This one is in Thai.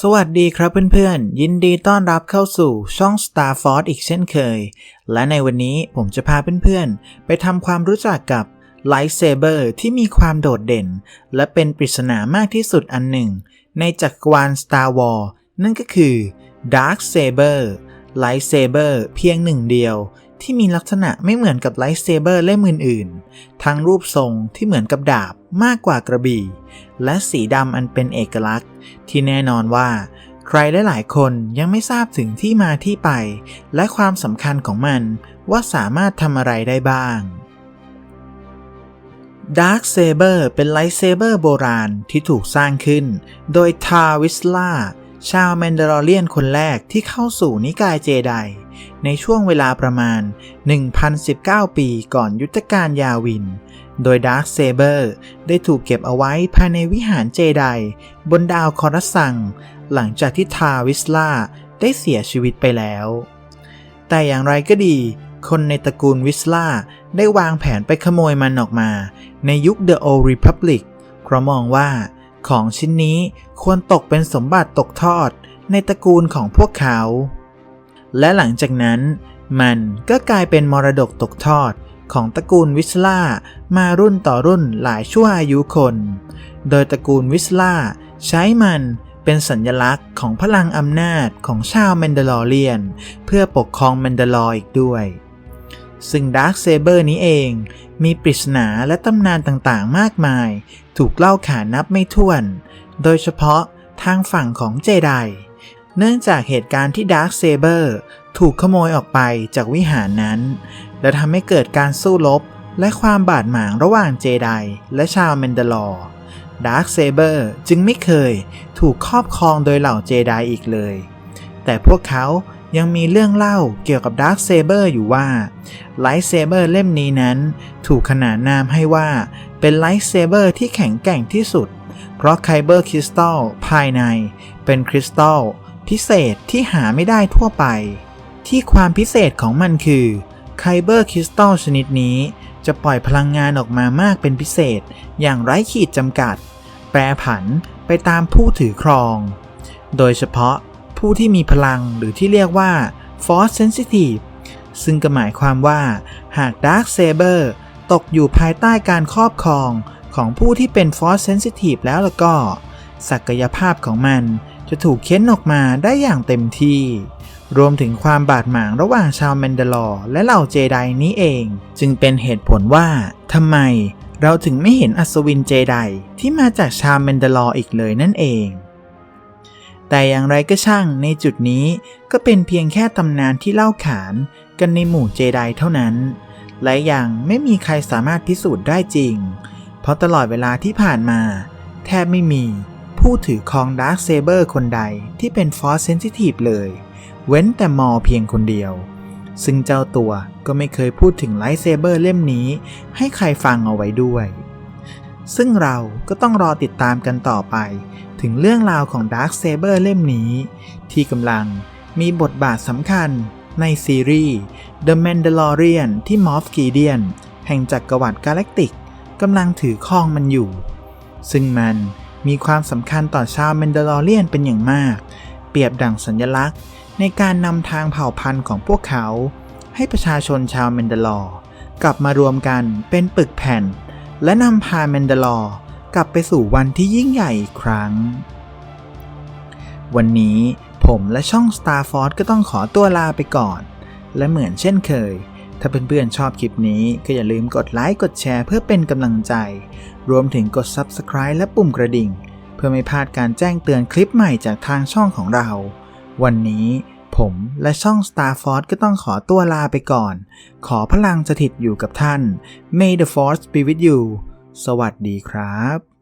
สวัสดีครับเพื่อนๆ ยินดีต้อนรับเข้าสู่ช่อง Star Force อีกเช่นเคย และในวันนี้ผมจะพาเพื่อนๆ ไปทำความรู้จักกับ Lightsaber ที่มีความโดดเด่น และเป็นปริศนามากที่สุดอันหนึ่ง ในจักรวาล Star Wars นั่นก็คือ Dark Saber Lightsaber เพียงหนึ่งเดียว ที่มีลักษณะไม่เหมือนกับ Lightsaber เล่มอื่นๆ ทั้งรูปทรงที่เหมือนกับดาบมากกว่ากระบี่ และสีดำอันเป็นเอกลักษณ์ ที่แน่นอนว่า ใครหลายๆคนยังไม่ทราบถึงที่มาที่ไป และความสำคัญของมันว่าสามารถทำอะไรได้บ้าง Dark Saber เป็นไลท์เซเบอร์โบราณที่ถูกสร้างขึ้น โดยทาวิสลาชาวแมนดาลอเรียนคนแรกที่เข้าสู่นิกายเจได ในช่วงเวลาประมาณ 1,019 ปีก่อนยุทธการยาวิน โดยดาร์คเซเบอร์ได้ถูกเก็บเอาไว้ภายในวิหารเจไดบนดาวคอรัสซัง หลังจากที่ทาวิสลาได้เสียชีวิตไปแล้ว แต่อย่างไรก็ดี คนในตระกูลวิสลาได้วางแผนไปขโมยมันออกมา ในยุค The Old Republic เพราะมองว่าของชิ้นนี้ควรตกเป็นสมบัติตกทอดในตระกูลของพวกเขา และหลังจากนั้น มันก็กลายเป็นมรดกตกทอดของตระกูลวิสลามารุ่นต่อรุ่นหลายชั่วอายุคน โดยตระกูลวิสลาใช้มันเป็นสัญลักษณ์ของพลังอำนาจของชาวแมนดาลอเรียน เพื่อปกครองแมนดาลออีกด้วย ซึ่งดาร์คเซเบอร์นี้เองมีปริศนาและตำนานต่างๆ มากมาย ถูกเล่าขานนับไม่ถ้วน โดยเฉพาะทางฝั่งของเจได เนื่องจากเหตุการณ์ที่ดาร์คเซเบอร์ถูกขโมยออกไปจากวิหารนั้น และทำให้เกิดการสู้รบและความบาดหมางระหว่างเจไดและชาวแมนเดลอร์ดาร์คเซเบอร์จึงไม่เคยถูกครอบครองโดยเหล่าเจไดอีกเลย แต่พวกเขายังมีเรื่องเล่าเกี่ยวกับดาร์คเซเบอร์อยู่ว่าไลท์เซเบอร์เล่มนี้นั้น ถูกขนานนามให้ว่าเป็นไลท์เซเบอร์ที่แข็งแกร่งที่สุด เพราะไคเบอร์คริสตัลภายในเป็นคริสตัล พิเศษที่หาไม่ได้ทั่วไป ที่ความพิเศษของมันคือไคเบอร์คริสตัลชนิดนี้จะปล่อยพลังงานออกมามากเป็นพิเศษ อย่างไร้ขีดจำกัด แปรผันไปตามผู้ถือครอง โดยเฉพาะผู้ที่มีพลังหรือที่เรียกว่า Force Sensitive ซึ่งก็หมายความว่าหาก Dark Saber ตกอยู่ภายใต้การครอบครองของผู้ที่เป็น Force Sensitive แล้วแล้วก็ ศักยภาพของมัน จะถูกเค้นออกมาได้อย่างเต็มที่ รวมถึงความบาดหมางระหว่างชาวแมนดาลอร์และเหล่าเจไดนี้เอง จึงเป็นเหตุผลว่าทำไมเราถึงไม่เห็นอัศวินเจไดที่มาจากชาวแมนดาลอร์อีกเลยนั่นเอง แต่อย่างไรก็ช่างในจุดนี้ก็เป็นเพียงแค่ตำนานที่เล่าขานกันในหมู่เจไดเท่านั้น และยังไม่มีใครสามารถพิสูจน์ได้จริง เพราะตลอดเวลาที่ผ่านมา แทบไม่มี ผู้ถือครองดาร์คเซเบอร์คนใดที่เป็นฟอสเซนซิทีฟเลย เว้นแต่มอเพียงคนเดียว ซึ่งเจ้าตัวก็ไม่เคยพูดถึงไลท์เซเบอร์เล่มนี้ ให้ใครฟังเอาไว้ด้วย ซึ่งเราก็ต้องรอติดตามกันต่อไป ถึงเรื่องราวของ Dark Saber เล่มนี้ ที่กำลังมีบทบาทสำคัญในซีรีส์ The Mandalorian ที่ Moff Gideon แห่งจักรวรรดิกาแล็กติกกำลังถือครองมันอยู่ ซึ่งมัน มีความสำคัญต่อชาวแมนเดลอเรียนเป็นอย่างมาก เปรียบดั่งสัญลักษณ์ ในการนำทางเผ่าพันธุ์ของพวกเขา ให้ประชาชนชาวแมนเดลอร์กลับมารวมกันเป็นปึกแผ่น และนำพาแมนเดลอร์กลับไปสู่วันที่ยิ่งใหญ่อีกครั้ง วันนี้ผมและช่อง Star Force ก็ต้องขอตัวลาไปก่อน และเหมือนเช่นเคย ถ้าเพื่อนๆชอบคลิปนี้ก็อย่าลืมกดไลค์กดแชร์เพื่อเป็นกำลังใจ รวมถึงกด Subscribe และปุ่มกระดิ่ง เพื่อไม่พลาดการแจ้งเตือนคลิปใหม่จากทางช่องของเรา วันนี้ผมและช่อง Star Force ก็ต้องขอตัวลาไปก่อน ขอพลังสถิตอยู่กับท่าน May the Force be with you สวัสดีครับ